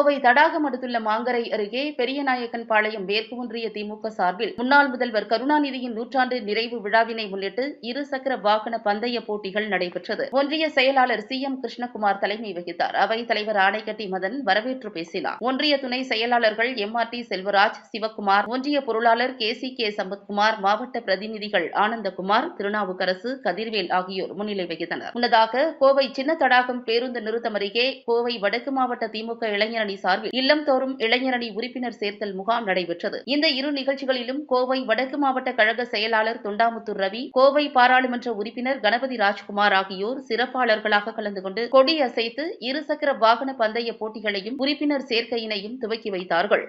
கோவை தடாகம் அடுத்துள்ள மாங்கரை அருகே பெரியநாயக்கன் பாளையம் மேற்கு ஒன்றிய திமுக சார்பில் முன்னாள் முதல்வர் கருணாநிதியின் நூற்றாண்டு நிறைவு விழாவினை முன்னிட்டு இருசக்கர வாகன பந்தய போட்டிகள் நடைபெற்றது. ஒன்றிய செயலாளர் சி. எம். கிருஷ்ணகுமார் தலைமை வகித்தார். அவைத் தலைவர் ஆணைக்கட்டி மதன் வரவேற்று பேசினார். ஒன்றிய துணை செயலாளர்கள் M. R. T. Selvaraj Sivakumar ஒன்றிய பொருளாளர் கே. சி. கே. சம்பத்குமார் மாவட்ட பிரதிநிதிகள் ஆனந்தகுமார் திருநாவுக்கரசு கதிர்வேல் ஆகியோர் முன்னிலை வகித்தனர். முன்னதாக கோவை சின்ன தடாகம் பேருந்து நிறுத்தம் அருகே கோவை வடக்கு மாவட்ட திமுக இளைஞரணி சார்பில் இல்லம் தோறும் இளைஞரணி உறுப்பினர் சேர்த்தல் முகாம் நடைபெற்றது. இந்த இரு நிகழ்ச்சிகளிலும் கோவை வடக்கு மாவட்ட கழக செயலாளர் தொண்டாமுத்தூர் ரவி கோவை பாராளுமன்ற உறுப்பினர் கணபதி ராஜ்குமார் ஆகியோர் சிறப்பாளர்களாக கலந்து கொண்டு கொடி அசைத்து இருசக்கர வாகன பந்தய போட்டிகளையும் உறுப்பினர் சேர்க்கையினையும் துவக்கி வைத்தார்கள்.